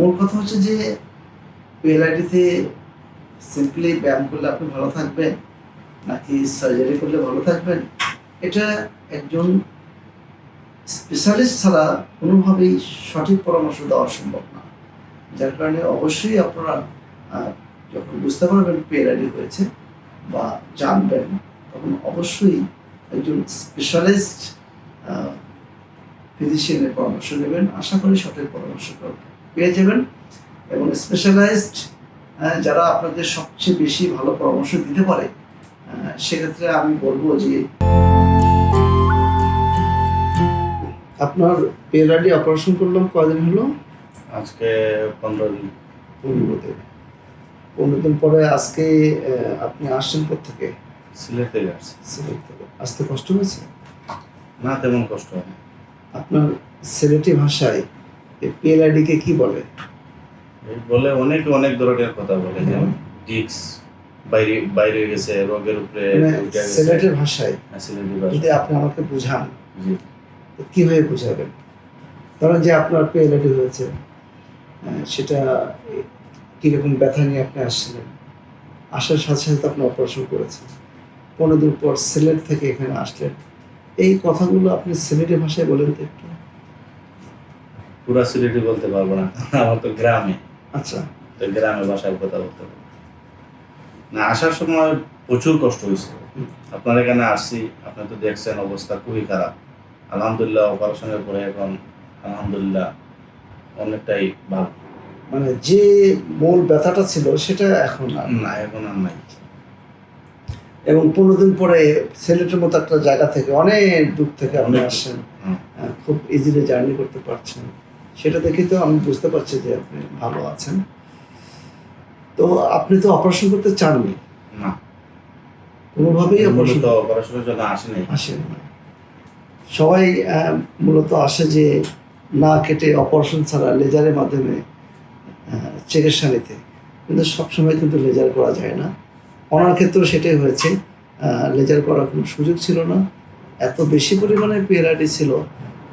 মূল কথা হচ্ছে যে পিএলআইডিতে সিম্পলি ব্যায়াম করলে আপনি ভালো থাকবেন, নাকি সার্জারি করলে ভালো থাকবেন, এটা একজন স্পেশালিস্ট ছাড়া কোনোভাবেই সঠিক পরামর্শ দেওয়া সম্ভব না। যার কারণে অবশ্যই আপনারা যখন বুঝতে পারবেন পিএলআইডি হয়েছে বা জানবেন, তখন অবশ্যই একজন স্পেশালিস্ট ফিজিশিয়ানের পরামর্শ নেবেন। আশা করি সঠিক পরামর্শ পেয়ে যাবেন এবং স্পেশালাইজড যারা আপনাদের সবচেয়ে বেশি ভালো পরামর্শ দিতে পারে সেক্ষেত্রে আমি বলব যে আপনার পেলাডি অপারেশন করলাম কয়দিন হলো? আজকে পনেরো দিন। পনেরো দিন। পনেরো দিন পরে আজকে আপনি আসছেন থেকে সিলেট থেকে আসছে। সিলেট থেকে। আসতে কষ্ট হয়েছে? না তেমন কষ্ট হয় আপনার সিলেটি ভাষায় পিএলআইডিকে কি বলে? বলে অনেক অনেক ধরনের কথা বলে যেমন ডিক্স বাইরে বাইরে গেছে রোগের উপরে মানে উঠে সিলেটের ভাষায় হ্যাঁ, যদি আপনি আমাকে বুঝান কীভাবে বুঝাবেন? ধরেন যে আপনার পিএলআইডি হয়েছে সেটা কীরকম ব্যথা নিয়ে আপনি আসছিলেন? আসার সাথে সাথে আপনি অপারেশন করেছেন। পনেরো দিন পর সিলেট থেকে এখানে আসলেন। এই কথাগুলো আপনি সিলেটের ভাষায় বলেন তো একটু পুরা সিলেটি বলতে পারব না আমার তো গ্রামে। আচ্ছা। তো গ্রামে ভাষায় কথা বলতে পারব। না আসার সময় প্রচুর কষ্ট হয়েছে। আপনার এখানে আসছি আপনি তো দেখছেন অবস্থা খুবই খারাপ। আলহামদুলিল্লাহ অপারেশনের পরে এখন আলহামদুলিল্লাহ অনেকটাই ভালো। মানে যে মূল ব্যথাটা ছিল সেটা এখন আর না। এখন আর নাই। এবং পনেরো দিন পরে সিলেটের মতো একটা জায়গা থেকে অনেক দূর থেকে আপনি আসছেন। আহ, খুব ইজিলি জার্নি করতে পারছেন। সেটা দেখে তো আমি বুঝতে পারছি যে আপনি ভালো আছেন। তো আপনি তো অপারেশন করতে চাননি? না। কোনোভাবেই অপারেশন অপারেশনের জন্য আসি নাই আসেন। না সবাই মূলত আসে যে না কেটে অপারেশন ছাড়া লেজারের মাধ্যমে চিকিৎসা নিতে। কিন্তু সবসময় কিন্তু লেজার করা যায় না। ওনার ক্ষেত্রেও সেটাই হয়েছে। লেজার করার কোনো সুযোগ ছিল না। এত বেশি পরিমাণে পিএলআইডি ছিল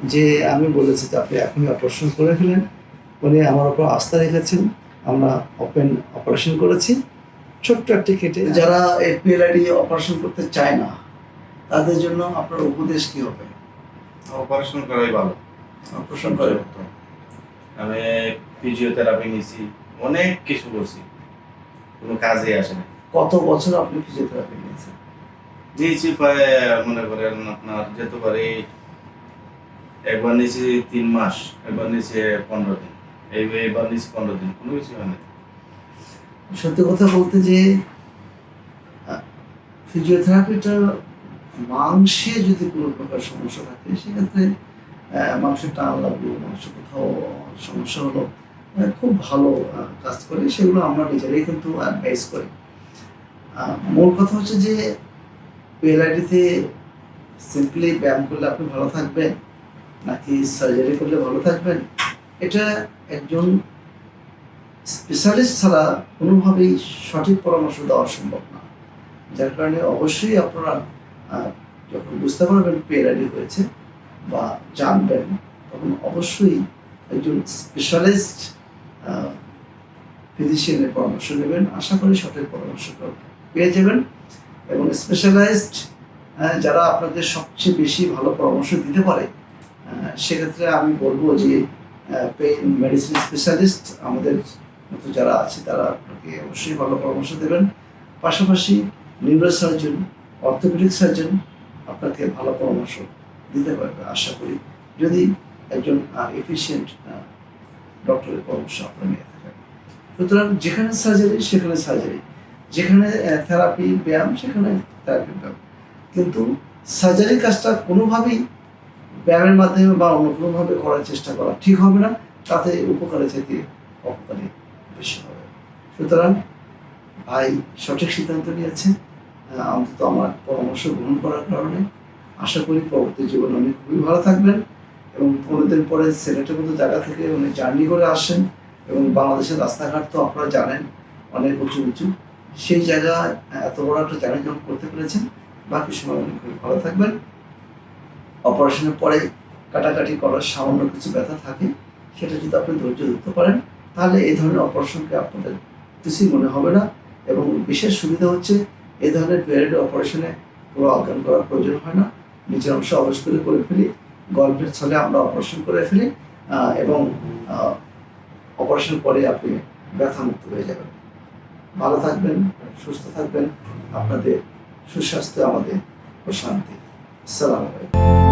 যে আমি বলেছি যে আপনি এখনই অপারেশন করে ফেলেন। উনি আমার ওপর আস্থা রেখেছেন। আমরা ওপেন অপারেশন করেছি। ছোট্ট একটি কেটে যারা এই পিএলআইডি অপারেশন করতে চায় না তাদের জন্য আপনার উপদেশ কি হবে? অপারেশন করাই ভালো। অপারেশন করে। আমি ফিজিওথেরাপি নিয়েছি অনেক কিছু করছি। কোনো কাজে আসে না। কত বছর আপনি ফিজিওথেরাপি নিয়েছেন? নিয়েছি প্রায় মনে করেন আপনার যেতে পারে একবার নিয়েছি তিন মাস, একবার নিয়েছি পনেরো দিন। এই এবার নিয়েছি পনেরো দিন, কোনো কিছু হয় না সত্যি কথা বলতে যে ফিজিওথেরাপিটা মাংসে যদি কোনো প্রকার সমস্যা থাকে, সেক্ষেত্রে মাংসের টান লাগল মাংস কোথাও সমস্যা হলো খুব ভালো কাজ করে, সেগুলো আমরা নিজেরাই কিন্তু অ্যাডভাইস করি। মূল কথা হচ্ছে যে পিএলআইডিতে সিম্পলি ব্যায়াম করলে আপনি ভালো থাকবেন। নাকি সার্জারি করলে ভালো থাকবেন? এটা একজন স্পেশালিস্ট ছাড়া কোনোভাবেই সঠিক পরামর্শ দেওয়া সম্ভব না। যার কারণে অবশ্যই আপনারা যখন বুঝতে পারবেন পিএলআইডি হয়েছে বা জানবেন, তখন অবশ্যই একজন স্পেশালিস্ট ফিজিশিয়ানের পরামর্শ নেবেন। আশা করি সঠিক পরামর্শ পেয়ে যাবেন এবং স্পেশালাইজড যারা আপনাদের সবচেয়ে বেশি ভালো পরামর্শ দিতে পারে সেক্ষেত্রে আমি বলব যে পেইন মেডিসিন স্পেশালিস্ট আমাদের মতো যারা আছে, তারা আপনাকে অবশ্যই ভালো পরামর্শ দেবেন। পাশাপাশি নিউরো সার্জন অর্থোপেডিক সার্জন আপনাকে ভালো পরামর্শ দিতে পারবে, আশা করি। যদি একজন এফিসিয়েন্ট ডক্টরের পরামর্শ আপনারা নিয়ে থাকেন। সুতরাং যেখানে সার্জারি সেখানে সার্জারি যেখানে থেরাপি ব্যায়াম, সেখানে থেরাপি ব্যায়াম। কিন্তু সার্জারি কাজটা কোনোভাবেই ব্যায়ামের মাধ্যমে বা অন্য কোনোভাবে করার চেষ্টা করা ঠিক হবে না, তাতে উপকারে চাইতে অপকারী বেশি হবে। সুতরাং ভাই সঠিক সিদ্ধান্ত নিয়েছে অন্তত আমার পরামর্শ গ্রহণ করার কারণে আশা করি পরবর্তী জীবনে উনি খুবই ভালো থাকবেন এবং পনেরো দিন পরে সিলেটের মতো জায়গা থেকে উনি জার্নি করে আসেন এবং বাংলাদেশের রাস্তাঘাট তো আপনারা জানেন, অনেক উঁচু উঁচু সেই জায়গায় এত বড় একটা জার্নি করতে পেরেছেন, বাকি সময় উনি খুবই ভালো থাকবেন। অপারেশনের পরে কাটাকাটি করার সামান্য কিছু ব্যথা থাকে, সেটা যদি আপনি ধৈর্য ধরতে পারেন, তাহলে এই ধরনের অপারেশনকে আপনাদের কিছুই মনে হবে না এবং বিশেষ সুবিধা হচ্ছে এই ধরনের পেরিয়ড অপারেশনে পুরো অজ্ঞান করার প্রয়োজন হয় না। নিজের অংশ অবশ করে করে ফেলি, গল্পের ছলে আমরা অপারেশন করে ফেলি এবং অপারেশন পরে আপনি ব্যথা মুক্ত হয়ে যাবেন। ভালো থাকবেন, সুস্থ থাকবেন, আপনাদের সুস্বাস্থ্য, আমাদের প্রশান্তি। সালাম আলাইকুম।